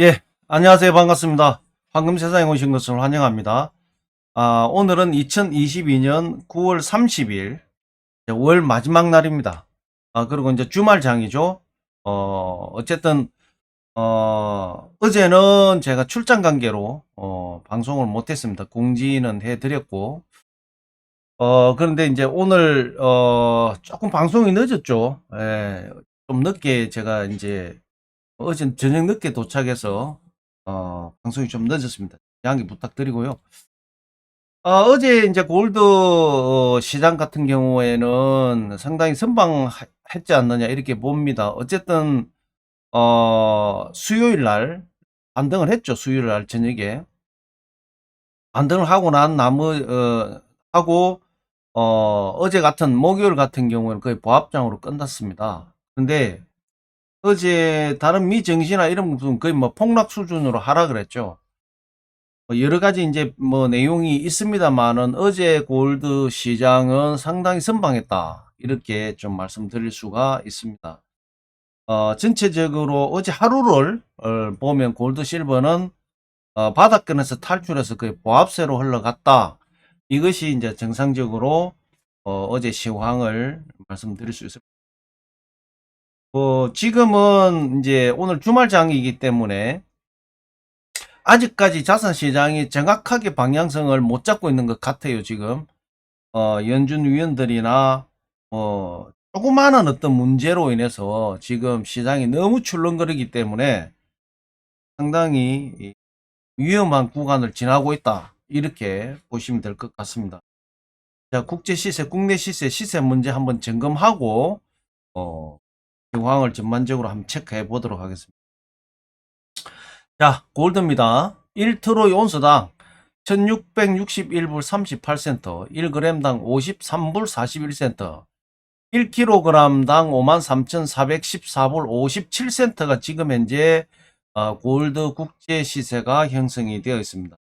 예, 안녕하세요. 반갑습니다. 황금 세상에 오신 것을 환영합니다. 아, 오늘은 2022년 9월 30일, 월 마지막 날입니다. 아, 그리고 이제 주말장이죠. 어, 어쨌든, 어, 어제는 제가 출장 관계로, 어, 방송을 못 했습니다. 공지는 해 드렸고, 어, 그런데 이제 오늘, 어, 조금 방송이 늦었죠. 예, 좀 늦게 제가 이제 어제 저녁 늦게 도착해서 어, 방송이 좀 늦었습니다. 양해 부탁드리고요. 어, 제 이제 골드 어, 시장 같은 경우에는 상당히 선방했지 않느냐 이렇게 봅니다. 어쨌든 어, 수요일 날 반등을 했죠. 수요일 날 저녁에 반등을 하고 난 나머 어, 하고 어, 어제 같은 목요일 같은 경우에는 거의 보합장으로 끝났습니다. 근데 어제 다른 미증시나 이런 부분 거의 뭐 폭락 수준으로 하락을 했죠. 뭐 여러 가지 이제 뭐 내용이 있습니다만은 어제 골드 시장은 상당히 선방했다. 이렇게 좀 말씀드릴 수가 있습니다. 어, 전체적으로 어제 하루를 어, 보면 골드 실버는 어, 바닥권에서 탈출해서 거의 보합세로 흘러갔다. 이것이 이제 정상적으로 어, 제 시황을 말씀드릴 수 있습니다. 뭐 지금은 이제 오늘 주말장이기 때문에 아직까지 자산 시장이 정확하게 방향성을 못 잡고 있는 것 같아요. 지금 어, 연준 위원들이나 뭐 조그마한 어떤 문제로 인해서 지금 시장이 너무 출렁거리기 때문에 상당히 위험한 구간을 지나고 있다. 이렇게 보시면 될 것 같습니다. 자, 국제 시세, 국내 시세, 시세 문제 한번 점검하고 어, 상황을 전반적으로 한번 체크해 보도록 하겠습니다. 자, 골드입니다. 1트로이 온수당 1661불 38센트, 1g당 53불 41센트, 1kg당 53,414불 57센트가 지금 현재 어, 골드 국제 시세가 형성이 되어 있습니다.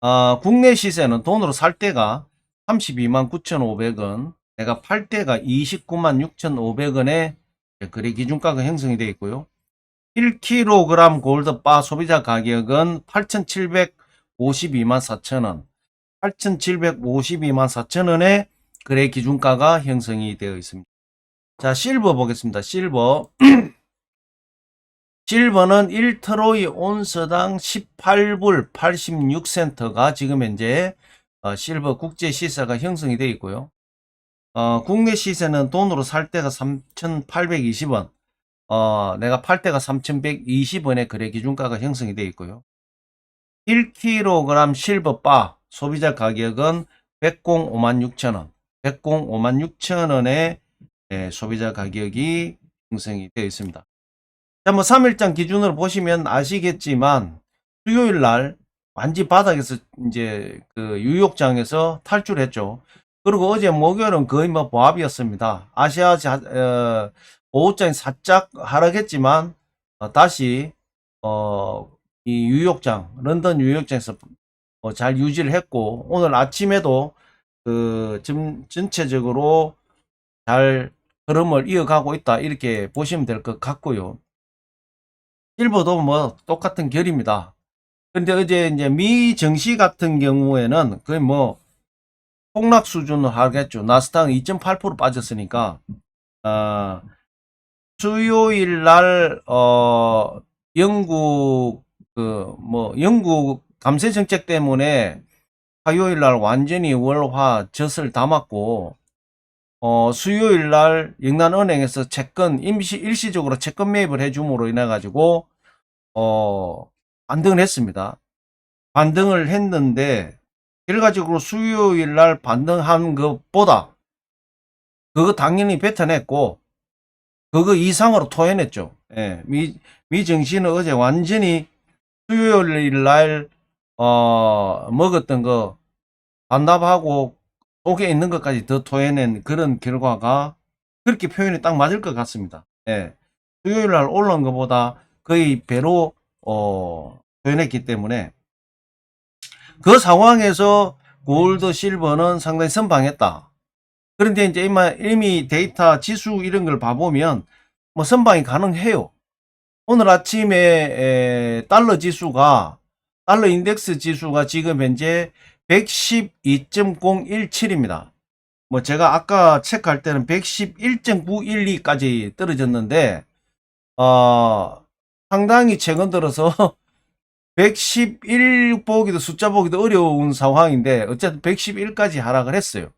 어, 국내 시세는 돈으로 살 때가 32만 9,500원, 내가 팔 때가 29만 6,500원에 거래 기준가가 형성이 되어 있고요. 1kg 골드바 소비자 가격은 8,752만 4천원, 8,752만 4천원에 거래 기준가가 형성이 되어 있습니다. 자, 실버 보겠습니다. 실버. 실버는 1트로이 온스당 18불 86센터가 지금 현재 어, 실버 국제 시세가 형성이 되어 있고요. 어, 국내 시세는 돈으로 살 때가 3,820원, 어, 내가 팔 때가 3,120원의 거래 기준가가 형성이 되어 있고요. 1kg 실버바 소비자 가격은 105만 6천원, 105만 6천원의 예, 소비자 가격이 형성이 되어 있습니다. 자, 뭐 3일장 기준으로 보시면 아시겠지만 수요일 날 완지 바닥에서 이제 그 유욕장에서 탈출했죠. 그리고 어제 목요일은 거의 뭐 보합이었습니다. 아시아 자, 어, 오후장이 살짝 하락했지만 어, 다시 어, 이 뉴욕장, 런던 뉴욕장에서 어, 잘 유지를 했고 오늘 아침에도 그 전, 전체적으로 잘 흐름을 이어가고 있다 이렇게 보시면 될 것 같고요. 실버도 뭐 똑같은 결입니다. 근데 어제 이제 미 정시 같은 경우에는 거의 뭐 폭락 수준을 하겠죠. 나스닥 2.8% 빠졌으니까 어, 수요일 날 어, 영국 그 뭐 영국 감세 정책 때문에 화요일 날 완전히 월화 젖을 담았고 어, 수요일 날 영란은행에서 채권 임시 일시적으로 채권 매입을 해줌으로 인해 가지고 어, 반등을 했습니다. 반등을 했는데 결과적으로 수요일 날 반등한 것보다 그거 당연히 뱉어냈고 그거 이상으로 토해냈죠. 예, 미, 미정신은 어제 완전히 수요일 날 어, 먹었던 거 반납하고 속에 있는 것까지 더 토해낸 그런 결과가 그렇게 표현이 딱 맞을 것 같습니다. 예, 수요일 날 올라온 것보다 거의 배로 어, 표현했기 때문에 그 상황에서 골드, 실버는 상당히 선방했다. 그런데 이제 이미 데이터 지수 이런 걸 봐보면 뭐 선방이 가능해요. 오늘 아침에 에, 달러 지수가 달러 인덱스 지수가 지금 현재 112.017입니다. 뭐 제가 아까 체크할 때는 111.912까지 떨어졌는데 어 상당히 최근 들어서 111 보기도 숫자 보기도 어려운 상황인데 어쨌든 111까지 하락을 했어요.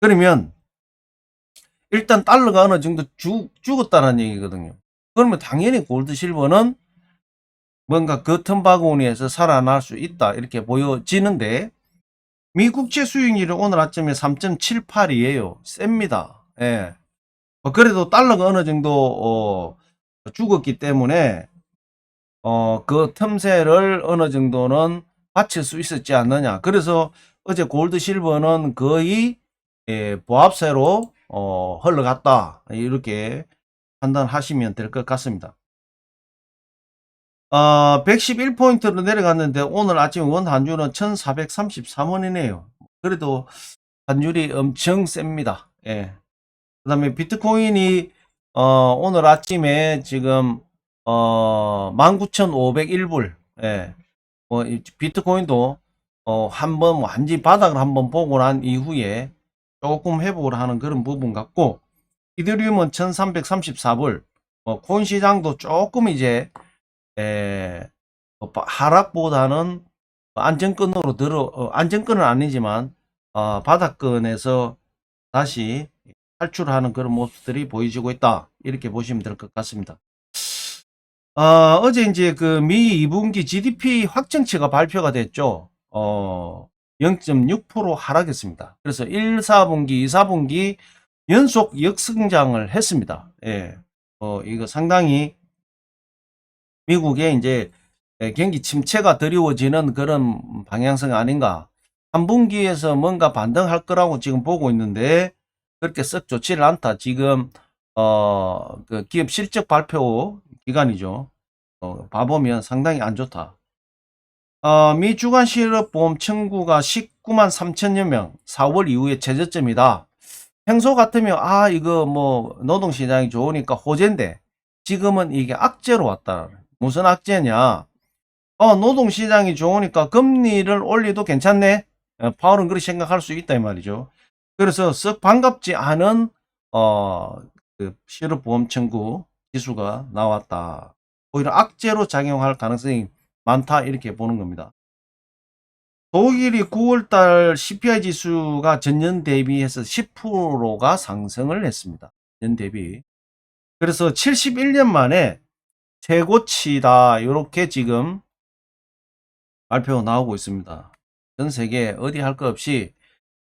그러면 일단 달러가 어느 정도 죽, 죽었다는 얘기거든요. 그러면 당연히 골드 실버는 뭔가 그 틈바구니에서 살아날 수 있다 이렇게 보여지는데 미국채 수익률이 오늘 아침에 3.78이에요. 셉니다. 예. 뭐 그래도 달러가 어느 정도 어, 죽었기 때문에 어, 그 틈새를 어느 정도는 받칠 수 있었지 않느냐. 그래서 어제 골드 실버는 거의 예, 보합세로 어, 흘러갔다. 이렇게 판단하시면 될 것 같습니다. 어, 111포인트로 내려갔는데 오늘 아침 원 한주는 1433원이네요. 그래도 환율이 엄청 셉니다. 예. 그 다음에 비트코인이 어, 오늘 아침에 지금 어, 19,501불. 예. 뭐, 이 비트코인도 어, 한 번 완전 바닥을 한번 보고 난 이후에 조금 회복을 하는 그런 부분 같고 이더리움은 1334불. 뭐, 코인 시장도 조금 이제 에, 뭐 바- 하락보다는 안정권으로 들어 어, 안정권은 아니지만 어, 바닥권에서 다시 탈출하는 그런 모습들이 보여지고 있다 이렇게 보시면 될 것 같습니다. 어, 어제 이제 그 미 2분기 GDP 확정치가 발표가 됐죠. 어, 0.6% 하락했습니다. 그래서 1, 4분기, 2, 4분기 연속 역성장을 했습니다. 예. 어, 이거 상당히 미국의 이제 경기 침체가 드리워지는 그런 방향성 아닌가. 3분기에서 뭔가 반등할 거라고 지금 보고 있는데 그렇게 썩 좋지를 않다. 지금 어, 그 기업 실적 발표 기간이죠. 어, 봐보면 상당히 안 좋다. 어, 미 주간 실업보험 청구가 19만 3천여 명, 4월 이후에 최저점이다. 평소 같으면 아 이거 뭐 노동시장이 좋으니까 호재인데 지금은 이게 악재로 왔다. 무슨 악재냐? 어 노동시장이 좋으니까 금리를 올려도 괜찮네. 어, 파월은 그렇게 생각할 수 있다 이 말이죠. 그래서 썩 반갑지 않은 어, 그 실업보험 청구 지수가 나왔다. 오히려 악재로 작용할 가능성이 많다 이렇게 보는 겁니다. 독일이 9월달 CPI 지수가 전년 대비해서 10%가 상승을 했습니다. 년 대비. 그래서 71년 만에 최고치다 이렇게 지금 발표 나오고 있습니다. 전 세계 어디 할 것 없이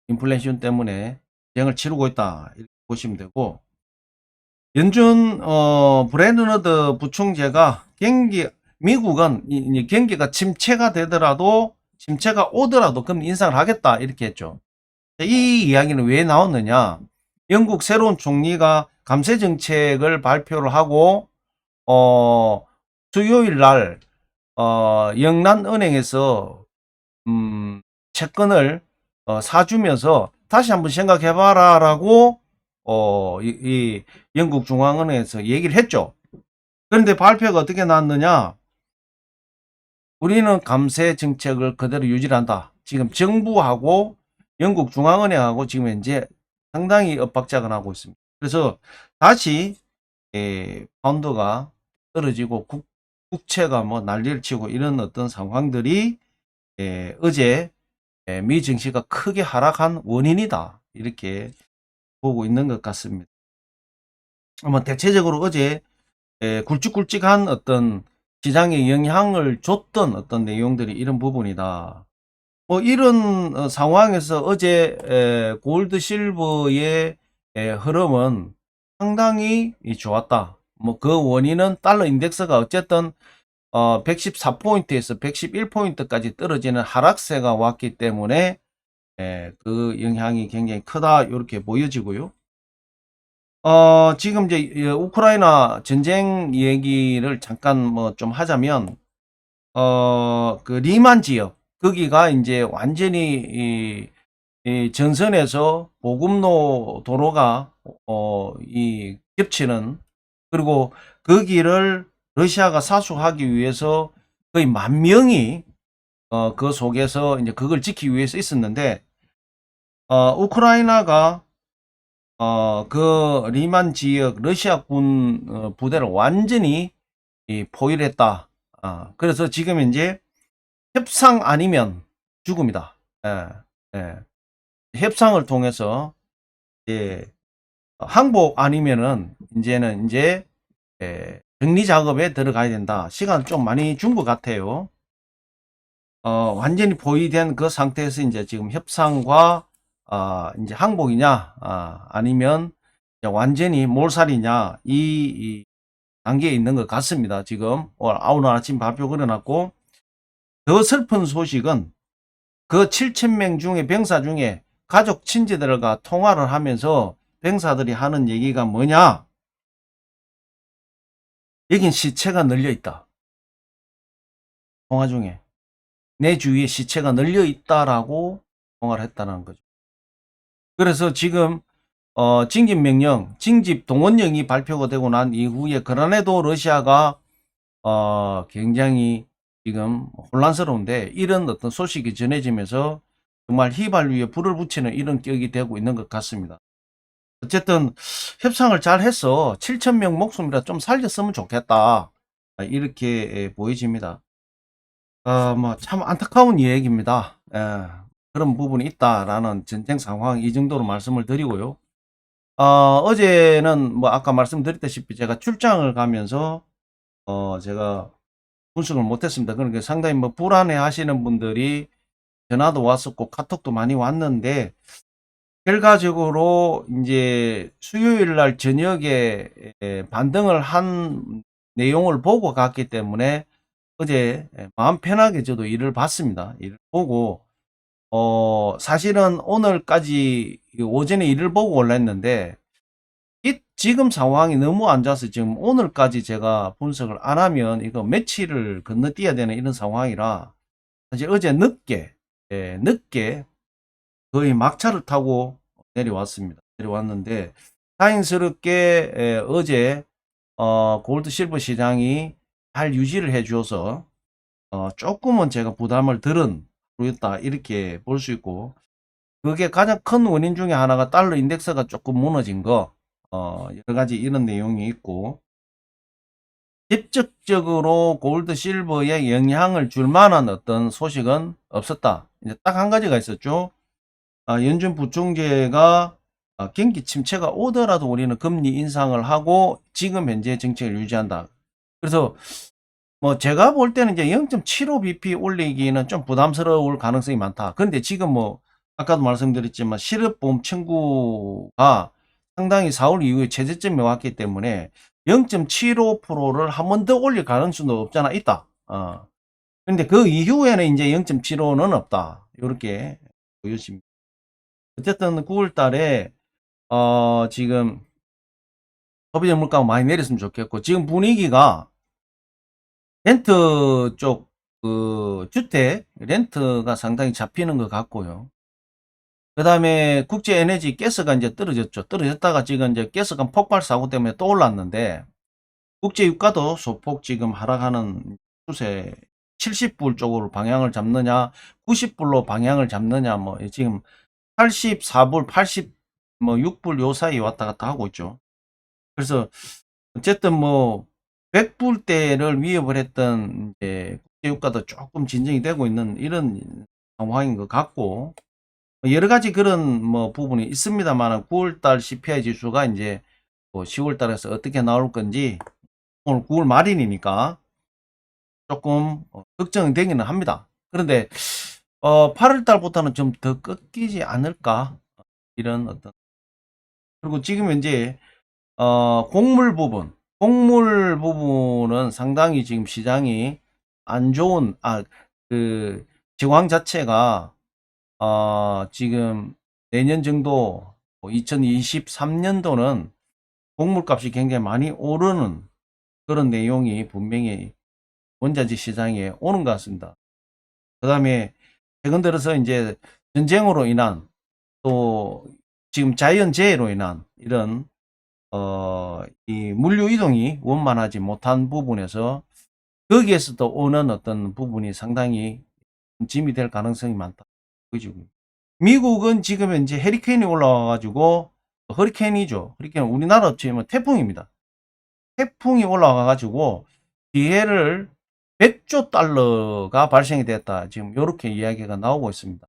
인플레이션 때문에 대응을 치르고 있다 이렇게 보시면 되고 연준 어, 브랜드너드 부총재가 경기 미국은 이- 이 경기가 침체가 되더라도 침체가 오더라도 금리 인상을 하겠다 이렇게 했죠. 이 이야기는 왜 나왔느냐? 영국 새로운 총리가 감세 정책을 발표를 하고 어 수요일 날 어, 영란은행에서 음, 채권을 어, 사주면서 다시 한번 생각해봐라라고 어, 이, 이 영국 중앙은행에서 얘기를 했죠. 그런데 발표가 어떻게 나왔느냐? 우리는 감세 정책을 그대로 유지한다. 지금 정부하고 영국 중앙은행하고 지금 현재 상당히 엇박자가 나고 있습니다. 그래서 다시 에, 파운드가 떨어지고 국, 국채가 뭐 난리를 치고 이런 어떤 상황들이 에, 어제 에, 미 증시가 크게 하락한 원인이다. 이렇게 보고 있는 것 같습니다. 아마 대체적으로 어제 에, 굵직굵직한 어떤 시장에 영향을 줬던 어떤 내용들이 이런 부분이다. 뭐 이런 어, 상황에서 어제 에, 골드 실버의 에, 흐름은 상당히 이 좋았다. 뭐 그 원인은 달러 인덱스가 어쨌든 어 114포인트에서 111포인트까지 떨어지는 하락세가 왔기 때문에 에, 그 영향이 굉장히 크다 이렇게 보여지고요. 어, 지금 이제 이 우크라이나 전쟁 얘기를 잠깐 뭐 좀 하자면, 어, 그 리만 지역, 거기가 이제 완전히 이, 이 전선에서 보급로 도로가, 어, 이 겹치는, 그리고 거기를 러시아가 사수하기 위해서 거의 만 명이 어, 그 속에서 이제 그걸 지키기 위해서 있었는데 어, 우크라이나가 어, 그 리만 지역 러시아군 어, 부대를 완전히 이, 포위했다. 아, 그래서 지금 이제 협상 아니면 죽음이다. 예, 예. 협상을 통해서 이제 항복 아니면은 이제는 이제 예, 정리 작업에 들어가야 된다. 시간 좀 많이 준 것 같아요. 어, 완전히 포위된 그 상태에서 이제 지금 협상과 아, 이제 항복이냐, 아, 아니면 완전히 몰살이냐, 이, 이 단계에 있는 것 같습니다. 지금 오늘 오늘 아침 발표 그려놨고 더 슬픈 소식은 그 7,000명 중에 병사 중에 가족 친지들과 통화를 하면서 병사들이 하는 얘기가 뭐냐? 여긴 시체가 널려 있다. 통화 중에 내 주위에 시체가 널려 있다라고 통화를 했다는 거죠. 그래서 지금 어, 징집 명령, 징집 동원령이 발표가 되고 난 이후에 그런에도 러시아가 어, 굉장히 지금 혼란스러운데 이런 어떤 소식이 전해지면서 정말 휘발유에 불을 붙이는 이런 격이 되고 있는 것 같습니다. 어쨌든 협상을 잘 해서 7천명 목숨이라 좀 살렸으면 좋겠다. 아, 이렇게 보여집니다. 어, 뭐, 참 안타까운 이야기입니다. 예, 그런 부분이 있다라는 전쟁 상황 이 정도로 말씀을 드리고요. 어, 제는 뭐 아까 말씀드렸다시피 제가 출장을 가면서 어, 제가 분석을 못했습니다. 그러니까 상당히 뭐 불안해 하시는 분들이 전화도 왔었고 카톡도 많이 왔는데 결과적으로 이제 수요일 날 저녁에 에, 반등을 한 내용을 보고 갔기 때문에 어제 마음 편하게 저도 일을 봤습니다. 일을 보고 어 사실은 오늘까지 오전에 일을 보고 올랐는데 이 지금 상황이 너무 안 좋아서 지금 오늘까지 제가 분석을 안 하면 이거 며칠을 건너뛰어야 되는 이런 상황이라 사실 어제 늦게 예, 늦게 거의 막차를 타고 내려왔습니다. 내려왔는데 다행스럽게 예, 어제 어, 골드 실버 시장이 잘 유지를 해줘서 어, 조금은 제가 부담을 덜은 하루였다 이렇게 볼 수 있고 그게 가장 큰 원인 중에 하나가 달러 인덱스가 조금 무너진 거 어, 여러 가지 이런 내용이 있고 직접적으로 골드 실버에 영향을 줄 만한 어떤 소식은 없었다. 이제 딱 한 가지가 있었죠. 아, 연준 부총재가 아, 경기 침체가 오더라도 우리는 금리 인상을 하고 지금 현재 정책을 유지한다. 그래서 뭐 제가 볼 때는 이제 0.75bp 올리기는 좀 부담스러울 가능성이 많다. 근데 지금 뭐 아까도 말씀드렸지만 실업보험 청구가 상당히 4월 이후에 최저점에 왔기 때문에 0.75%를 한 번 더 올릴 가능성도 없잖아 있다. 어. 근데 그 이후에는 이제 0.75는 없다. 이렇게 보여집니다. 어쨌든 9월 달에 어 지금 소비자 물가가 많이 내렸으면 좋겠고 지금 분위기가 렌트 쪽 그 주택 렌트가 상당히 잡히는 것 같고요. 그 다음에 국제 에너지 가스가 이제 떨어졌죠. 떨어졌다가 지금 이제 가스가 폭발 사고 때문에 또 올랐는데 국제 유가도 소폭 지금 하락하는 추세 70불 쪽으로 방향을 잡느냐 90불로 방향을 잡느냐 뭐 지금 84불 80 뭐 6불 요 사이 왔다 갔다 하고 있죠. 그래서 어쨌든 뭐 100불대를 위협을 했던 이제 국제 유가도 조금 진정이 되고 있는 이런 상황인 것 같고 여러 가지 그런 뭐 부분이 있습니다만 9월달 CPI 지수가 이제 뭐 10월달에서 어떻게 나올 건지 오늘 9월 말이니까 조금 어, 걱정되기는 합니다. 그런데 어 8월달부터는 좀 더 꺾이지 않을까 이런 어떤 그리고 지금 현재 어 곡물 부분 곡물 부분은 상당히 지금 시장이 안 좋은 아그 지광 자체가 어 지금 내년 정도 2023년도는 곡물값이 굉장히 많이 오르는 그런 내용이 분명히 원자재 시장에 오는 것 같습니다. 그 다음에 최근 들어서 이제 전쟁으로 인한 또 지금 자연재해로 인한 이런 어, 이 물류 이동이 원만하지 못한 부분에서 거기에서도 오는 어떤 부분이 상당히 짐이 될 가능성이 많다. 그죠? 미국은 지금 현재 헤리케인이 올라와가지고 허리케인이죠. 허리케인 우리나라 업체면 태풍입니다. 태풍이 올라와가지고 기회를 100조 달러가 발생이 됐다. 지금 이렇게 이야기가 나오고 있습니다.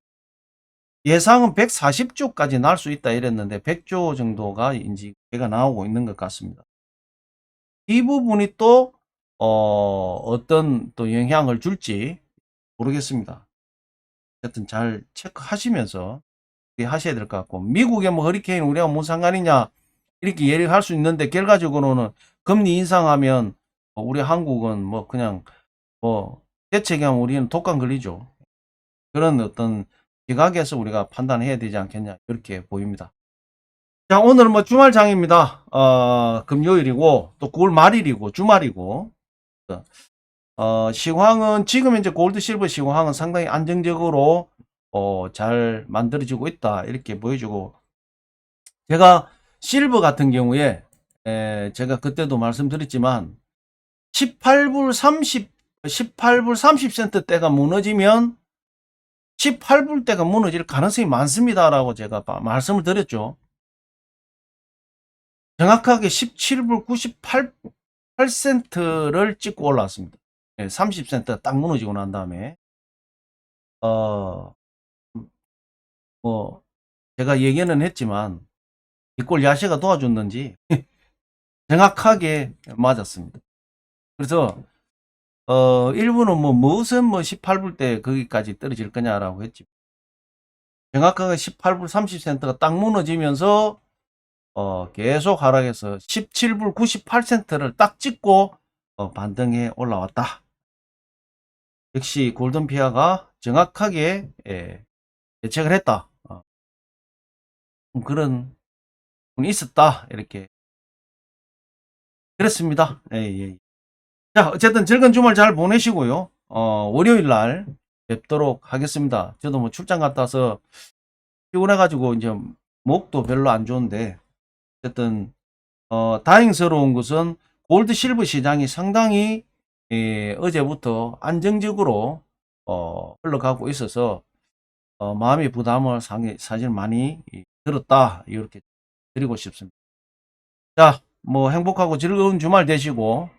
예상은 140조까지 날 수 있다 이랬는데 100조 정도가 인지 기회가 나오고 있는 것 같습니다. 이 부분이 또 어, 어떤 또 영향을 줄지 모르겠습니다. 어쨌든 잘 체크하시면서 하셔야 될 것 같고 미국의 뭐 허리케인 우리가 뭔 상관이냐 이렇게 얘기할 수 있는데 결과적으로는 금리 인상하면 뭐 우리 한국은 뭐 그냥 뭐 대책하면 우리는 독감 걸리죠. 그런 어떤 시각에서 우리가 판단해야 되지 않겠냐 이렇게 보입니다. 자 오늘 뭐 주말장입니다. 어, 금요일이고 또 9월 말일이고 주말이고 어, 시황은 지금 이제 골드 실버 시황은 상당히 안정적으로 어, 잘 만들어지고 있다 이렇게 보여주고 제가 실버 같은 경우에 에, 제가 그때도 말씀드렸지만 18불 30 18불 30센트 대가 무너지면 18불 대가 무너질 가능성이 많습니다라고 제가 바- 말씀을 드렸죠. 정확하게 17불 98 8센트를 찍고 올라왔습니다. 30센트가 딱 무너지고 난 다음에 어, 뭐 제가 얘기는 했지만 뒷골 야시가 도와줬는지 정확하게 맞았습니다. 그래서 어, 일부는 뭐 무슨 뭐 18불 때 거기까지 떨어질 거냐라고 했지. 정확하게 18불 30센트가 딱 무너지면서 어, 계속 하락해서 17불 98센트를 딱 찍고 어, 반등해 올라왔다. 역시 골든피아가 정확하게 예, 예측을 했다. 어, 그런 있었다. 이렇게 그렇습니다. 예, 예. 자, 어쨌든 즐거운 주말 잘 보내시고요. 어, 월요일 날 뵙도록 하겠습니다. 저도 뭐 출장 갔다 와서 피곤해가지고 이제 목도 별로 안 좋은데 어쨌든 어, 다행스러운 것은 골드 실버 시장이 상당히 예, 어제부터 안정적으로 어, 흘러가고 있어서 어, 마음의 부담을 상해, 사실 많이 이, 들었다 이렇게 드리고 싶습니다. 자, 뭐 행복하고 즐거운 주말 되시고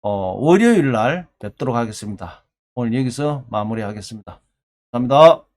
어, 월요일 날 뵙도록 하겠습니다. 오늘 여기서 마무리하겠습니다. 감사합니다.